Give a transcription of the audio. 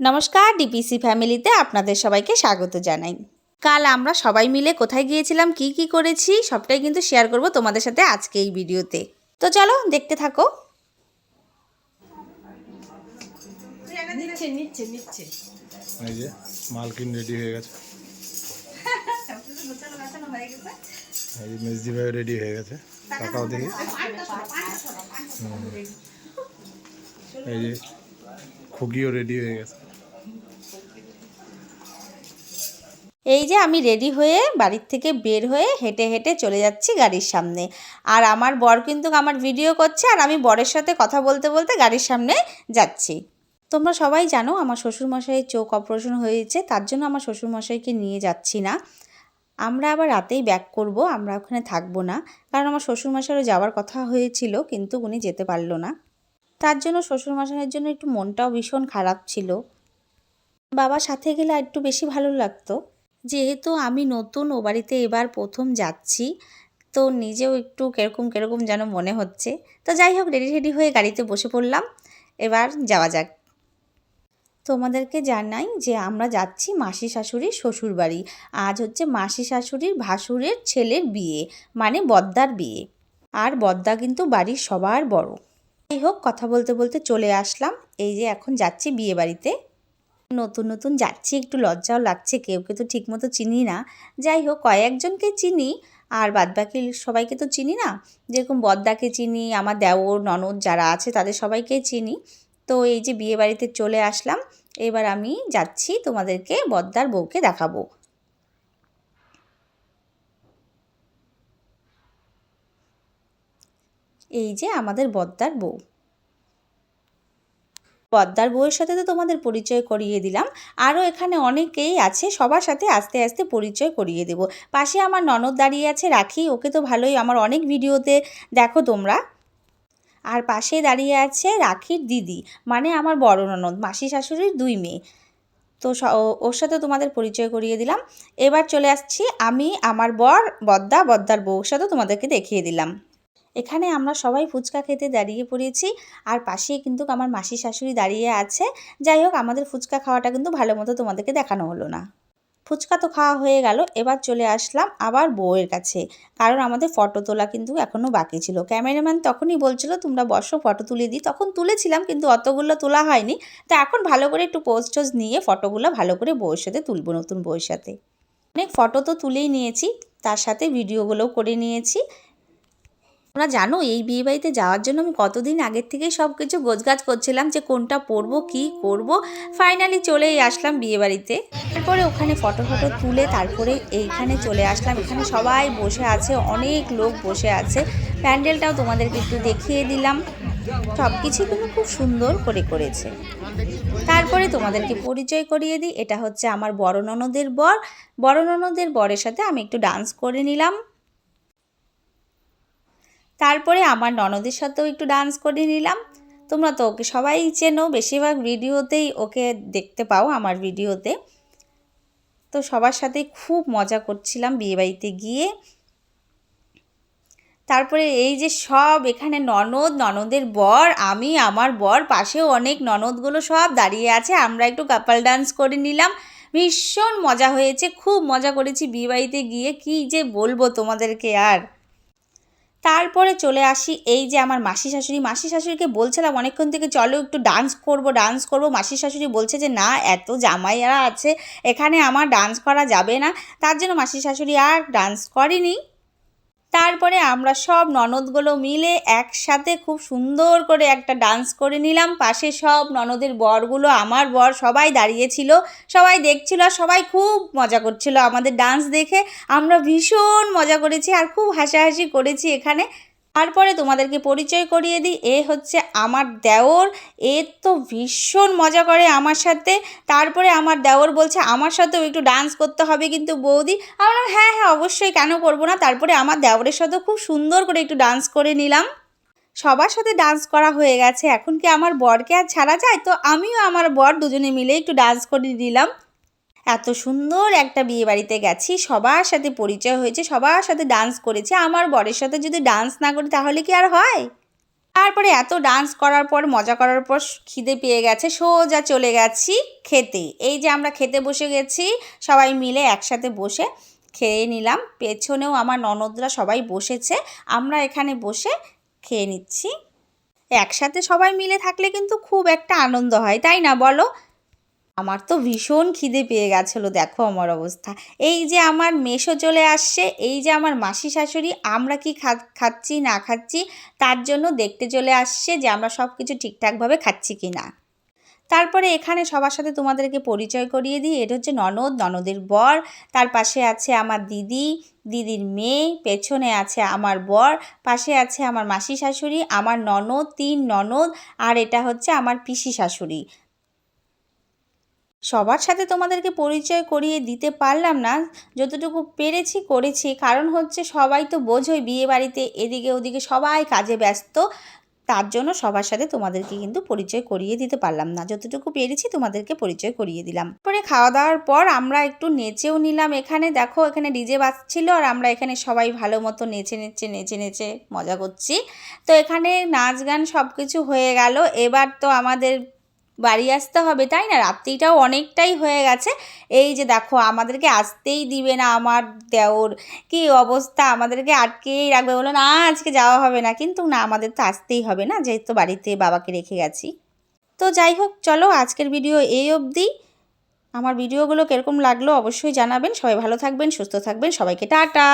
নমস্কার ডিপিসি ফ্যামিলিতে আপনাদের সবাইকে স্বাগত জানাই। কাল আমরা সবাই মিলে কোথায় গিয়েছিলাম কি কি করেছি সবটাই কিন্তু শেয়ার করব তোমাদের সাথে আজকে এই ভিডিওতে। তো চলো দেখতে থাকো। নিচ্ছে নিচ্ছে নিচ্ছে। এই যে মালকিন রেডি হয়ে গেছে। এই যে মেজদি ভাই রেডি হয়ে গেছে। টাকাও দেখি। এই যে খুগিও রেডি হয়ে গেছে। এই যে আমি রেডি হয়ে বাড়ির থেকে বের হয়ে হেঁটে হেঁটে চলে যাচ্ছি গাড়ির সামনে। আর আমার বর কিন্তু আমার ভিডিও করছে আর আমি বরের সাথে কথা বলতে বলতে গাড়ির সামনে যাচ্ছি। তোমরা সবাই জানো আমার শ্বশুরমশাইয়ের চোখ অপারেশন হয়েছে, তার জন্য আমার শ্বশুরমশাইকে নিয়ে যাচ্ছি না। আমরা আবার রাতেই ব্যাক করব, আমরা ওখানে থাকব না। কারণ আমার শ্বশুরমশাইয়েরও যাওয়ার কথা হয়েছিল, কিন্তু উনি যেতে পারল না। তার জন্য শ্বশুরমশাইয়ের জন্য একটু মনটাও ভীষণ খারাপ ছিল। বাবার সাথে গেলে একটু বেশি ভালো লাগতো। যেহেতু আমি নতুন ও বাড়িতে এবার প্রথম যাচ্ছি, তো নিজেও একটু কীরকম কীরকম যেন মনে হচ্ছে। তো যাই হোক রেডি রেডি হয়ে গাড়িতে বসে পড়লাম। এবার যাওয়া যাক। তোমাদেরকে জানাই যে আমরা যাচ্ছি মাসি শাশুড়ির শ্বশুর বাড়ি। আজ হচ্ছে মাসি শাশুড়ির ভাসুরের ছেলের বিয়ে মানে বদ্দার বিয়ে। আর বদ্দা কিন্তু বাড়ির সবার বড়। যাই হোক, কথা বলতে বলতে চলে আসলাম। এই যে এখন যাচ্ছি বিয়ে বাড়িতে। নতুন নতুন যাচ্ছি, একটু লজ্জাও লাগছে, কেউকে তো ঠিকমতো চিনি না। যাই হোক, কয়েকজনকে চিনি, আর বাদবাকি সবাইকে তো চিনি না। যেরকম বদ্দাকে চিনি, আমার দেওর, ননদ যারা আছে, তাদের সবাইকেই চিনি। তো এই যে বিয়ে বাড়িতে চলে আসলাম, এবার আমি যাচ্ছি তোমাদেরকে বদ্দার বউকে দেখাবো। এই যে আমাদের বদ্দার বউ। পদ্মার বউয়ের সাথে তো তোমাদের পরিচয় করিয়ে দিলাম। আরও এখানে অনেকেই আছে, সবার সাথে আস্তে আস্তে পরিচয় করিয়ে দেব। পাশে আমার ননদ দাঁড়িয়ে আছে, রাখি, ওকে তো ভালোই আমার অনেক ভিডিওতে দেখো তোমরা। আর পাশে দাঁড়িয়ে আছে রাখির দিদি মানে আমার বড় ননদ, মাসি শাশুড়ির দুই মেয়ে। তো ওর সাথে তোমাদের পরিচয় করিয়ে দিলাম। এবার চলে আসছি আমি, আমার বর বদ্দা বদ্দার বউর সাথে তোমাদেরকে দেখিয়ে দিলাম। এখানে আমরা সবাই ফুচকা খেতে দাঁড়িয়ে পড়েছি আর পাশেই কিন্তু আমার মাসি শাশুড়ি দাঁড়িয়ে আছে। যাই হোক, আমাদের ফুচকা খাওয়াটা কিন্তু ভালো মতো তোমাদেরকে দেখানো হলো না। ফুচকা তো খাওয়া হয়ে গেল, এবার চলে আসলাম আবার বউয়ের কাছে। কারণ আমাদের ফটো তোলা কিন্তু এখনও বাকি ছিল। ক্যামেরাম্যান তখনই বলছিল, তোমরা বসো, ফটো তুলে দিই। তখন তুলেছিলাম, কিন্তু অতগুলো তোলা হয়নি। তো এখন ভালো করে একটু পোস্ট টোজ নিয়ে ফটোগুলো ভালো করে বউয়ের সাথে তুলবো, নতুন বউয়ের সাথে। অনেক ফটো তো তুলেই নিয়েছি, তার সাথে ভিডিওগুলোও করে নিয়েছি। তোমরা জানো, এই বিয়ে বাড়িতে যাওয়ার জন্য আমি কতদিন আগের থেকেই সব কিছু গোছগাছ করছিলাম যে কোনটা পরবো, কি করব। ফাইনালি চলেই আসলাম বিয়ে বাড়িতে তারপরে ওখানে ফটো ফটো তুলে তারপরে এইখানে চলে আসলাম। এখানে সবাই বসে আছে, অনেক লোক বসে আছে। প্যান্ডেলটাও তোমাদেরকে একটু দেখিয়ে দিলাম। সব কিছুই কিন্তু খুব সুন্দর করে করেছে। তারপরে তোমাদেরকে পরিচয় করিয়ে দিই। এটা হচ্ছে আমার বড় ননদের বর। বড় ননদের বরের সাথে আমি একটু ডান্স করে নিলাম। তারপরে আমার ননদের সাথেও একটু ডান্স করে নিলাম। তোমরা তো ওকে সবাই চেনো, বেশিরভাগ ভিডিওতেই ওকে দেখতে পাও আমার ভিডিওতে। তো সবার সাথে খুব মজা করছিলাম বিয়েবাড়িতে গিয়ে। তারপরে এই যে সব এখানে ননদ, ননদের বর, আমি, আমার বর, পাশেও অনেক ননদগুলো সব দাঁড়িয়ে আছে, আমরা একটু কাপাল ডান্স করে নিলাম। ভীষণ মজা হয়েছে, খুব মজা করেছি বিয়েবাড়িতে গিয়ে, কি যে বলব তোমাদেরকে আর। তারপরে চলে আসি এই যে আমার মাসি শাশুড়ি। মাসি শাশুড়িকে বলছিলাম অনেকক্ষণ থেকে, চলো একটু ডান্স করব ডান্স করব। মাসি শাশুড়ি বলছে যে, না, এত জামাইয়ারা আছে, এখানে আমার ডান্স করা যাবে না। তার জন্য মাসি শাশুড়ি আর ডান্স করেনি। তারপরে আমরা সব ননদগুলো মিলে একসাথে খুব সুন্দর করে একটা ডান্স করে নিলাম। পাশে সব ননদের বরগুলো, আমার বর সবাই দাঁড়িয়েছিল, সবাই দেখছিল, আর সবাই খুব মজা করছিল আমাদের ডান্স দেখে। আমরা ভীষণ মজা করেছি আর খুব হাসাহাসি করেছি এখানে। তারপরে তোমাদেরকে পরিচয় করিয়ে দিই, এ হচ্ছে আমার দেওর, এ তো ভীষণ মজা করে আমার সাথে। তারপরে আমার দেওর বলছে, আমার সাথেও একটু ডান্স করতে হবে কিন্তু বৌদি। আমরা হ্যাঁ হ্যাঁ অবশ্যই, কেন করব না? তারপরে আমার দেওরের সাথেও খুব সুন্দর করে একটু ডান্স করে নিলাম। সবার সাথে ডান্স করা হয়ে গেছে। এখন কি আমার বরকে আর ছাড়া যায়? তো আমিও আমার বর দুজনে মিলে একটু ডান্স করে দিলাম এত সুন্দর একটা বিয়ে বাড়িতে গেছি, সবার সাথে পরিচয় হয়েছে, সবার সাথে ডান্স করেছে। আমার বরের সাথে যদি ডান্স না করি তাহলে কি আর হয়? তারপরে এত ডান্স করার পর, মজা করার পর খিদে পেয়ে গেছে, সোজা চলে গেছি খেতে। এই যে আমরা খেতে বসে গেছি, সবাই মিলে একসাথে বসে খেয়ে নিলাম। পেছনেও আমার ননদরা সবাই বসেছে, আমরা এখানে বসে খেয়ে নিচ্ছি। একসাথে সবাই মিলে থাকলে কিন্তু খুব একটা আনন্দ হয়, তাই না বলো? আমার তো ভীষণ খিদে পেয়ে গেছিল, দেখো আমার অবস্থা। এই যে আমার মেশো চলে আসছে, এই যে আমার মাসি শাশুড়ি, আমরা কি খাচ্ছি, না খাচ্ছি, তার জন্য দেখতে চলে আসছে যে আমরা সব কিছু ঠিকঠাকভাবে খাচ্ছি কি না তারপরে এখানে সবার সাথে তোমাদেরকে পরিচয় করিয়ে দিই, এটা হচ্ছে ননদ, ননদের বর, তার পাশে আছে আমার দিদি, দিদির মেয়ে, পেছনে আছে আমার বর, পাশে আছে আমার মাসি শাশুড়ি, আমার ননদ, তিন ননদ, আর এটা হচ্ছে আমার পিসি শাশুড়ি। সবার সাথে তোমাদেরকে পরিচয় করিয়ে দিতে পারলাম না, যতটুকু পেরেছি করেছি। কারণ হচ্ছে সবাই তো বোঝোই বিয়ে বাড়িতে এদিকে ওদিকে সবাই কাজে ব্যস্ত, তার জন্য সবার সাথে তোমাদেরকে কিন্তু পরিচয় করিয়ে দিতে পারলাম না। যতটুকু পেরেছি তোমাদেরকে পরিচয় করিয়ে দিলাম। পরে খাওয়া দাওয়ার পর আমরা একটু নেচেও নিলাম এখানে। দেখো এখানে ডিজে বাজছিল আর আমরা এখানে সবাই ভালো মতো নেচে নেচে নেচে নেচে মজা করছি। তো এখানে নাচ গান সব কিছু হয়ে গেল। এবার তো আমাদের বাড়ি আসতে হবে, তাই না? রাত্রিটাও অনেকটাই হয়ে গেছে। এই যে দেখো, আমাদেরকে আসতেই দিবে না আমার দেওর। কি অবস্থা? আমাদেরকে আটকেই রাখবে। বলো, না, আজকে যাওয়া হবে না। কিন্তু না, আমাদের তো আসতেই হবে না, যেহেতু বাড়িতে বাবাকে রেখে গেছি। তো যাই হোক, চলো, আজকের ভিডিও এই অবধি। আমার ভিডিওগুলো কীরকম লাগল অবশ্যই জানাবেন। সবাই ভালো থাকবেন, সুস্থ থাকবেন। সবাইকে টাটা!